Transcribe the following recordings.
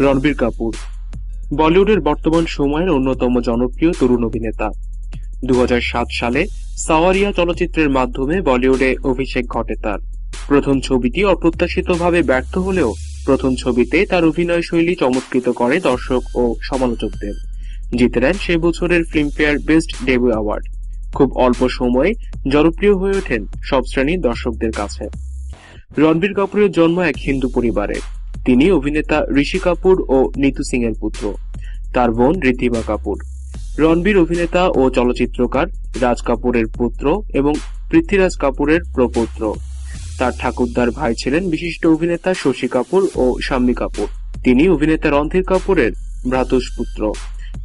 রণবীর কাপুর। বলিউডের বর্তমান সময়ের অন্যতম জনপ্রিয় তরুণ অভিনেতা। দু হাজার সাত সালে সাওয়ারিয়া চলচ্চিত্রের মাধ্যমে বলিউডে অভিষেক ঘটে তার। প্রথম ছবিটি অপ্রত্যাশিতভাবে ব্যর্থ হলেও প্রথম ছবিতে তার অভিনয় শৈলী চমৎকৃত করে দর্শক ও সমালোচকদের। জিতে নেন সে বছরের ফিল্মফেয়ার বেস্ট ডেবিউ অ্যাওয়ার্ড। খুব অল্প সময়ে জনপ্রিয় হয়ে ওঠেন সব শ্রেণির দর্শকদের কাছে। রণবীর কাপুরের জন্ম এক হিন্দু পরিবারে। তিনি অভিনেতা ঋষি কাপুর ও নিতু সিং এর পুত্র। তার বোন ঋদ্ধিমা কাপুর। রণবীর অভিনেতা ও চলচ্চিত্রকার রাজ কাপুরের পুত্র এবং পৃথ্বীরাজ কাপুরের প্রপৌত্র। তার ঠাকুরদার ভাই ছিলেন বিশিষ্ট অভিনেতা শশী কাপুর ও শাম্মী কাপুর। তিনি অভিনেতা রণধীর কাপুরের ভ্রাতুষ্পুত্র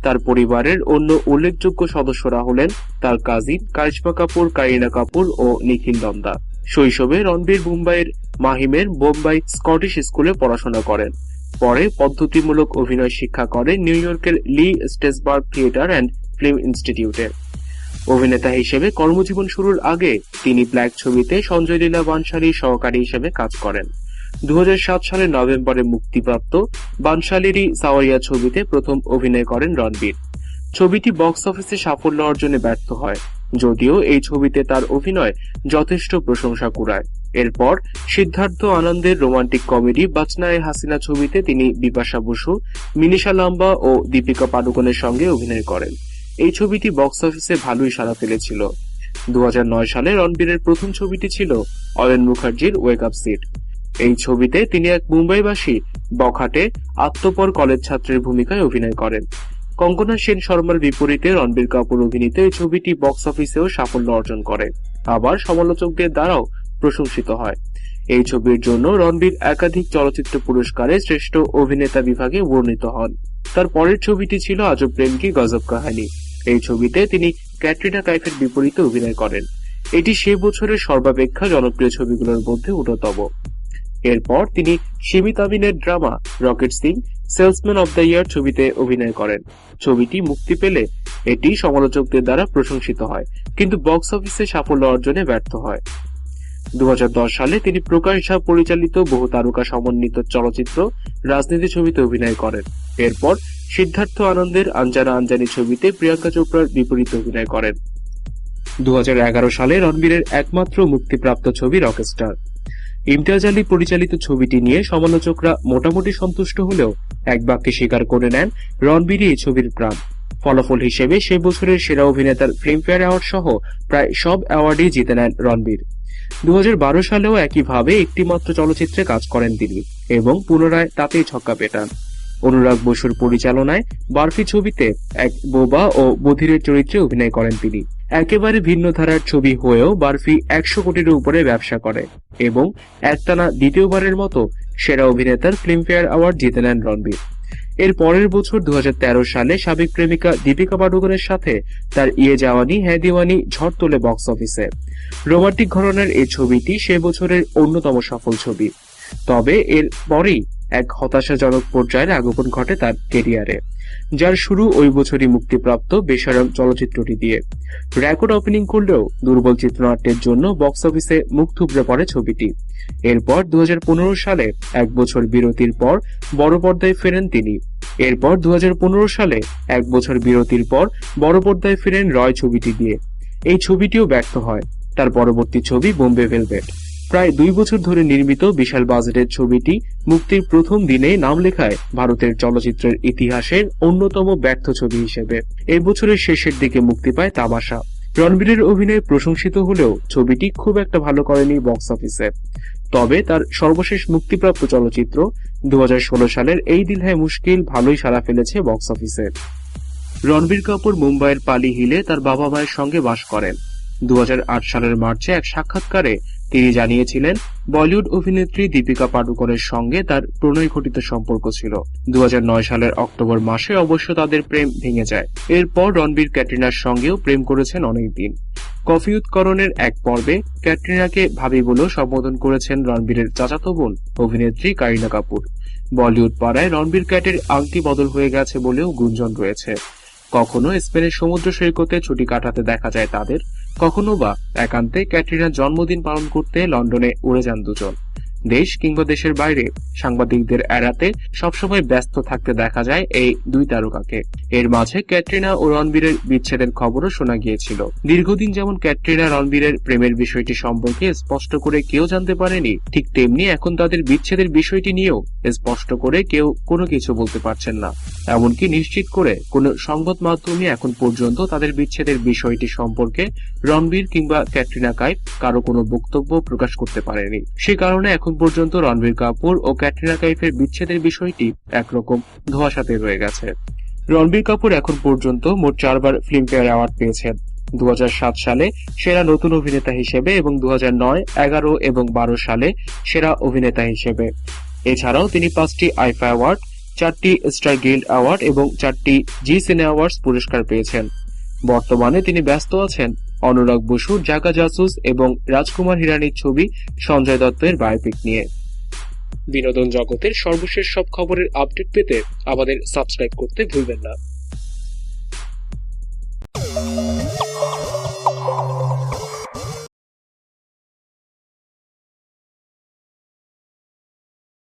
তার পরিবারের অন্য উল্লেখযোগ্য সদস্যরা হলেন তার কাজিন কারিশমা কাপুর, কারিনা কাপুর ও নিখিল নন্দা শৈশবে রণবীর মুম্বাইয়ের মাহিমের বোম্বাই স্কটিশ স্কুলে পড়াশোনা করেন। পরে পদ্ধতিমূলক অভিনয় শিক্ষা করেন নিউ ইয়র্কের Lee Strasberg theatre and film ইনস্টিটিউটে। অভিনেতা হিসেবে কর্মজীবন শুরুর আগে তিনি ব্ল্যাক ছবিতে সঞ্জয় লীলা বানশালীর সহকারী হিসেবে কাজ করেন। দু হাজার সাত সালের নভেম্বরে মুক্তিপ্রাপ্ত বানশালীরই সাওয়ারিয়া ছবিতে প্রথম অভিনয় করেন রণবীর। ছবিটি বক্স অফিসে সাফল্য অর্জনে ব্যর্থ হয়। যদিও এই ছবিতে তার অভিনয় যথেষ্ট প্রশংসা কুড়ায়। এরপর সিদ্ধার্থ আনন্দের রোমান্টিক কমেডি বাচনায় হাসিনা ছবিতে তিনি বিপাশা বসু, মিনিশা লাম্বা ও দীপিকা পাডুকোনের সঙ্গে অভিনয় করেন। এই ছবিটি বক্স অফিসে ভালোই সাড়া ফেলেছিল। দু হাজার নয় সালে রণবীরের প্রথম ছবিটি ছিল অয়ন মুখার্জির ওয়েক আপ সিট এই ছবিতে তিনি এক মুম্বাইবাসী, বখাটে, আত্মপর কলেজ ছাত্রের ভূমিকায় অভিনয় করেন। কঙ্কনা সেন শর্মার বিপরীতে রণবীর কাপুর অভিনীত এই ছবিটি বক্স অফিসেও সাফল্য অর্জন করে। আবার সমালোচকদের দ্বারাও প্রশংসিত হয়। এই ছবির জন্য রণবীর একাধিক চলচ্চিত্র পুরস্কারে শ্রেষ্ঠ অভিনেতা বিভাগে বর্ণিত হন। তার পরের ছবিটি ছিল আজব প্রেম কি গজব কাহানি। এই ছবিতে তিনি ক্যাটরিনা কাইফের বিপরীতে অভিনয় করেন। এটি সে বছরের সর্বাপেক্ষা জনপ্রিয় ছবিগুলোর মধ্যে অন্যতম। এরপর তিনি সীমিত drama Rocket Singh Salesman of the Year ছবিতে অভিনয় করেন। ছবিটি মুক্তি পেলে এটি সমালোচকদের দ্বারা প্রশংসিত হয়, কিন্তু বক্স অফিসে সাফল্য অর্জনে ব্যর্থ হয়। দু সালে তিনি প্রকাশ ঝা পরিচালিত বহু তারকা সমন্বিত চলচ্চিত্র রাজনীতি ছবিতে অভিনয় করেন। এরপর সিদ্ধার্থ আনন্দের আঞ্জানা আঞ্জানি ছবিতে প্রিয়াঙ্কা চোপড়ার বিপরীতে অভিনয় করেন। দু হাজার এগারো সালে রণবীরের একমাত্র মুক্তিপ্রাপ্ত ছবি রকস্টার। ইমতিয়াজ আলী পরিচালিত ছবিটি নিয়ে সমালোচকরা মোটামুটি সন্তুষ্ট হলেও এক বাক্যে স্বীকার করে নেন রণবীরই এই ছবির প্রাণ। ফলাফল হিসেবে সে বছরের সেরা অভিনেতার ফিল্মফেয়ার অ্যাওয়ার্ড সহ প্রায় সব অ্যাওয়ার্ডই জিতে নেন রণবীর। দু হাজার বারো সালেও একইভাবে একটিমাত্র চলচ্চিত্রে কাজ করেন তিনি এবং পুনরায় তাতেই ছক্কা পেটান। অনুরাগ বসুর পরিচালনায় বার্ফি ছবিতে এক বোবা ও বধিরের চরিত্রে অভিনয় করেন তিনি। একেবারে ভিন্ন ধারার ছবি হয়েও বার্ফি একশো কোটির উপরে ব্যবসা করে এবং একটানা দ্বিতীয়বারের মতো সেরা অভিনেতার ফিল্মফেয়ার অ্যাওয়ার্ড জিতে নেন রণবীর। এর পরের বছর দু হাজার তেরো সালে সাবেক প্রেমিকা দীপিকা পাডুকোনের সাথে তার ইয়ে জাওয়ানি হ্যাঁ দিওয়ানি ঝড় তোলে বক্স অফিসে। রোমান্টিক ঘরনের এই ছবিটি সে বছরের অন্যতম সফল ছবি। তবে এর পরেই এক হতাশাজনক পর্যায়ের আগমন ঘটে তার কেরিয়ারে, যার শুরু ওই বছরই মুক্তিপ্রাপ্ত বেসারম চলচ্চিত্রটি দিয়ে। রেকর্ড ওপেনিং করলেও দুর্বল চিত্রনাট্যের জন্য বক্স অফিসে মুখ থুবড়ে পড়ে ছবিটি। এরপর দুহাজার পনেরো সালে এক বছর বিরতির পর বড় পর্দায় ফেরেন তিনি। এরপর দু হাজার পনেরো সালে এক বছর বিরতির পর বড় পর্দায় ফেরেন রয় ছবিটি দিয়ে। এই ছবিটিও ব্যর্থ হয়। তার পরবর্তী ছবি বোম্বে ভেলভেট। প্রায় দুই বছর ধরে নির্মিত বিশাল বাজেটের ছবিটি মুক্তির প্রথম দিনে নাম লেখায় ভারতের চলচ্চিত্রের ইতিহাসের অন্যতম ব্যর্থ ছবি হিসেবে। এই বছরের শেষের দিকে মুক্তি পায় তামাশা। রণবীরের অভিনয় প্রশংসিত হলেও ছবিটি খুব একটা ভালো করেনি বক্স অফিসে। তবে তার সর্বশেষ মুক্তিপ্রাপ্ত চলচ্চিত্র দু হাজার ষোলো সালের এই দিল হ্যায় মুশকিল ভালোই সাড়া ফেলেছে বক্স অফিসে। রণবীর কাপুর মুম্বাইয়ের পালি হিলে তার বাবা মায়ের সঙ্গে বাস করেন। দু হাজার আট সালের মার্চে এক সাক্ষাৎকারে তিনি জানিয়েছিলেন, বলিউড অভিনেত্রী দীপিকা পাডুকোনের সঙ্গে তার প্রণয় ঘটিত সম্পর্ক ছিল। দু হাজার নয় সালের অক্টোবর মাসে অবশ্য তাদের প্রেম ভেঙে যায়। এরপর রণবীর ক্যাটরিনার সঙ্গেও প্রেম করেছেন অনেকদিন। কফি উৎকরণের এক পর্বে ক্যাটরিনাকে ভাবি বলেও সম্বোধন করেছেন রণবীরের চাচাতো বোন, অভিনেত্রী কারিনা কাপুর। বলিউড পাড়ায় রণবীর ক্যাটের আংটি বদল হয়ে গেছে বলেও গুঞ্জন রয়েছে। কখনো স্পেনের সমুদ্র সৈকতে ছুটি কাটাতে দেখা যায় তাদের, কখনো বা একান্তে ক্যাটরিনার জন্মদিন পালন করতে লন্ডনে উড়ে যান দুজন। দেশ কিংবা দেশের বাইরে সাংবাদিকদের এড়াতে সবসময় ব্যস্ত থাকতে দেখা যায় এই দুই তারকাকে। এর মাঝে ক্যাটরিনা ও রণবীরের বিচ্ছেদের খবরও শোনা গিয়েছিল। দীর্ঘদিন যেমন ক্যাটরিনা রণবীরের প্রেমের বিষয়টি সম্পর্কে স্পষ্ট করে কেউ জানতে পারেনি, ঠিক তেমনি এখন তাদের বিচ্ছেদের বিষয়টি নিয়েও স্পষ্ট করে কেউ কোনো কিছু বলতে পারছেন না। এমনকি নিশ্চিত করে কোনো সংবাদ মাধ্যমে এখন পর্যন্ত তাদের বিচ্ছেদের বিষয়টি সম্পর্কে রণবীর কিংবা ক্যাটরিনা কাইফ কারও কোনো বক্তব্য প্রকাশ করতে পারেনি। সে কারণে এখন পর্যন্ত রণবীর কাপুর ও ক্যাটরিনা কাইফের বিচ্ছেদের বিষয়টি একরকম ধোয়াশাতে রয়ে গেছে। রণবীর কাপুর এখন পর্যন্ত মোট চারবার ফিল্মফেয়ার অ্যাওয়ার্ড পেয়েছেন। দু হাজার সাত সালে সেরা নতুন অভিনেতা হিসেবে এবং দু এগারো এবং বারো সালে সেরা অভিনেতা হিসেবে। এছাড়াও তিনি পাঁচটি আইফা অ্যাওয়ার্ড, চারটি স্টার গিল্ড অ্যাওয়ার্ড এবং চারটি জি সিনে অ্যাওয়ার্ডস পুরস্কার পেয়েছেন। বর্তমানে তিনি ব্যস্ত আছেন অনুরাগ বসু, জাকা জাসুস এবং রাজকুমার হিরানির ছবি সঞ্জয় দত্তের বায়োপিক নিয়ে। বিনোদন জগতের সর্বশেষ সব খবরের আপডেট পেতে আমাদের সাবস্ক্রাইব করতে ভুলবেন না।